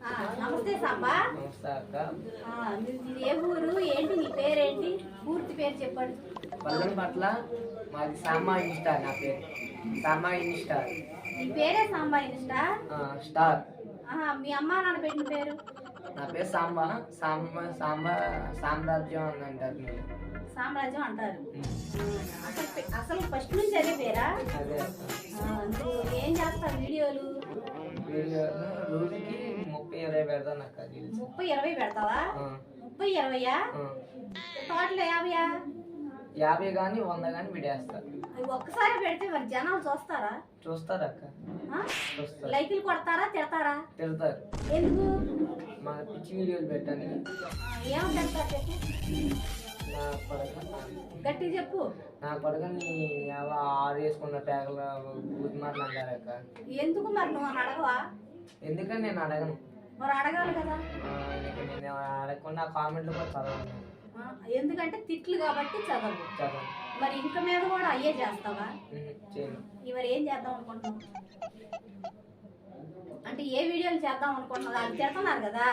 నమస్తే సాంబా. ఏ ఊరు? ఏంటి నీ పేరేంటి? పూర్తి పేరు చెప్పండి. పల్లెం పట్ల మాది సామా ఇన్స్టార్ నా పేరు. సామా ఇన్స్టార్ నీ పేరే సాంబా ఇన్స్టా? ఆ, స్టార్. మీ అమ్మ నాన్న పెట్టిన పేరు? నా పేరు సాంబా. సాంబా సాంబా సామ్రాజ్యం అని అంటారు మీరు. సామ్రాజ్యం అంటారు. అసలు అసలు ఫస్ట్ నుంచి అదే పేరా? ఏం చేస్తావు వీడియోలు? ఇరవై పెడతాను అక్క రీల్స్ ముప్పై ఇరవై పెడతావా? ముప్పై ఇరవయ్యా ఆ. టోటల్ యాభైయా యాభై కానీ వంద కానీ విడేస్తారు అవి ఒక్కసారి పెడితే మరి జనాలు చూస్తారా? చూస్తారు అక్క. లైకులు కొడతారా తిడతారా? తిడతారు. ఎందుకు? మా పిచ్చి వీడియోలు పెట్టని ఆ, ఏమని పెడతారు నా కొడక గట్టి చెప్పు. నా కొడకని ఆరు వేసుకున్న ప్యాకల బుద్ధి మాట్లాడారు అక్క. ఎందుకు మరి నువ్వు అడగవా? ఎందుకని నేను అడగను? మరి అడగాలి కదా. అడగకుండా కామెంట్లు కూడా చదవను. ఆ, ఎందుకంటే తిట్లు కాబట్టి చదవు మరి ఇంక మీద కూడా అయ్యే చేస్తావా? ఇవరు ఏం చేద్దాం అనుకుంటున్నావు? అంటే ఏ వీడియోలు చేద్దాం అనుకుంటున్నావు? వాళ్ళు తిడుతున్నారు కదా.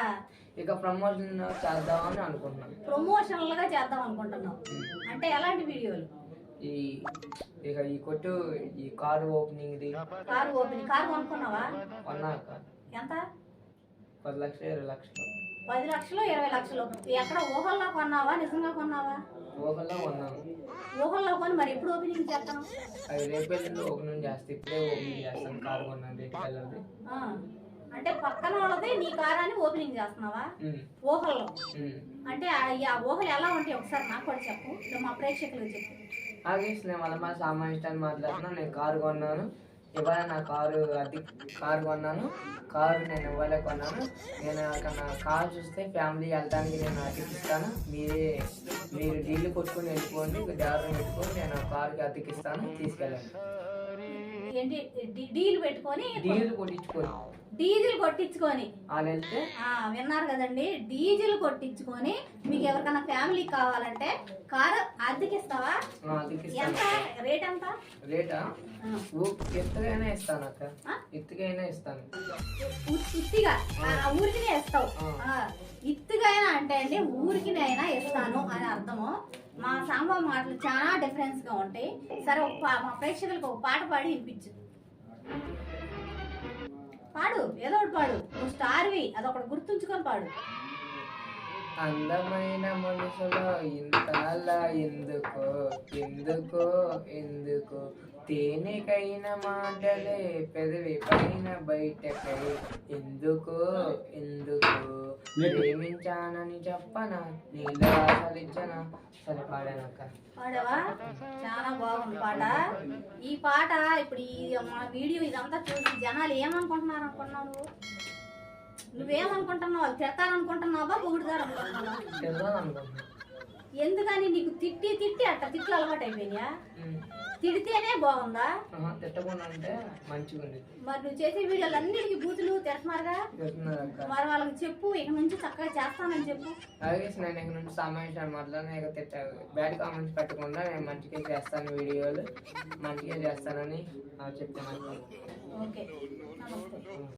ఇక ప్రమోషన్ చేద్దామని అనుకుంటున్నాను. ప్రమోషన్లుగా చేద్దాం అనుకుంటున్నావు. అంటే ఎలాంటి వీడియోలు? ఈ ఇక ఈ కొట్టు ఈ కారు ఓపెనింగ్ది. కారు ఓపెన్ కారు కొనుక్కున్నావా? కొన్నాక ఎంత? పది లక్షలు ఇరవై లక్షలు. పది లక్షలు ఇరవై లక్షలు. ఎక్కడ ఊహల్లో కొన్నావా? నిజంగా కొన్నావా? ఊహల్లో కొన్నాను. ఊహల్లో కొని మరి ఎప్పుడు ఓపెనింగ్ చేస్తాను అది రేపెల్లిలో ఓపెనింగ్ చేస్తే. ఇప్పుడే ఓపెనింగ్ చేస్తాను కారు కొన్నాను రేపు అంటే పక్కన వాళ్ళది నీ కారాన్ని ఓపెనింగ్ చేస్తున్నావా? ఊహల్లో. అంటే ఆ ఊహలు ఎలా ఉంటాయి ఒకసారి నాకు కూడా చెప్పు. మా ప్రేక్షకులకు చెప్పు. ఆగేసి నేను వాళ్ళ మా సామాన్ మాట్లాడుతున్నా నేను కారు కొన్నాను. ఇవాళ నా కారు అది కారు కొన్నాను కారు నేను ఇవ్వలే కొన్నాను. నేను అక్కడ నా కారు చూస్తే ఫ్యామిలీ వెళ్ళడానికి నేను అతికిస్తాను. మీరే మీరు డీల్ కొట్టుకుని వెళ్ళిపోండి డ్రైవర్ పెట్టుకొని నేను కారుకి అతికిస్తాను తీసుకెళ్ళండి. డీల్ పెట్టుకొని డీల్ కొట్టించుకొని. డీజిల్ కొట్టించుకొని. విన్నారు కదండి? డీజిల్ కొట్టించుకొని మీకు ఎవరికైనా ఫ్యామిలీ కావాలంటే కారు అద్దెకిస్తావా? ఎంత? రేట్ ఎంత? రేటా? ఎత్తుగైనా ఇస్తాను అక్క. ఆ? ఎత్తుగైనా ఇస్తాను. ఉ- ఇత్తిగా? ఆ, ఊరికినే ఇస్తావు. అంటే అండి ఊరికినైనా ఇస్తాను అని అర్థము. మా సాంబా మాటలు చాలా డిఫరెన్స్గా ఉంటాయి. సరే ఒక మా ప్రేక్షకులకు ఒక పాట పాడి వినిపించు. పాడు ఏదో ఒకటి పాడు. నువ్వు స్టార్వి అదొకటి గుర్తుంచుకొని పాడు. అందమైన మనసులో ఇంతలా ఎందుకు ఎందుకు ఎందుకు. తేనెకైన మాటలే పెదవి పైన బయటకై. ఎందుకు ఎందుకు. ప్రేమించానని చెప్పనా? నీలో ఆశలిచ్చనా? సరే పాడానక్క పాడవా? చాలా బాగుంది పాట. ఈ పాట ఇప్పుడు ఈ మన వీడియో ఇదంతా చూసి జనాలు ఏమనుకుంటున్నారు అనుకున్నావు నువ్వేమనుకుంటున్నావు? వాళ్ళు తిడతారనుకుంటున్నావా? అనుకుంటున్నా ఎందుకని నీకు తిట్టి తిట్టి అట్ట తిట్లు అలవాటు అయిపోయినాయా ఉమ్. తిడితేనే బాగుందా? మరి నువ్వు చేసే వీడియోలు అన్నిటికీ బూతులు చెప్తున్నారక్క మరి వాళ్ళకి చెప్పు ఇక నుంచి చక్కగా చేస్తానని చెప్పు. నేను ఇక్కడ నుంచి సమావేశం మాట్లాడిన ఇక తిట్ట బ్యాడ్ కామెంట్స్ పెట్టకుండా నేను మంచిగా చేస్తాను వీడియోలు. మంచిగా చేస్తానని చెప్తాను ఓకే.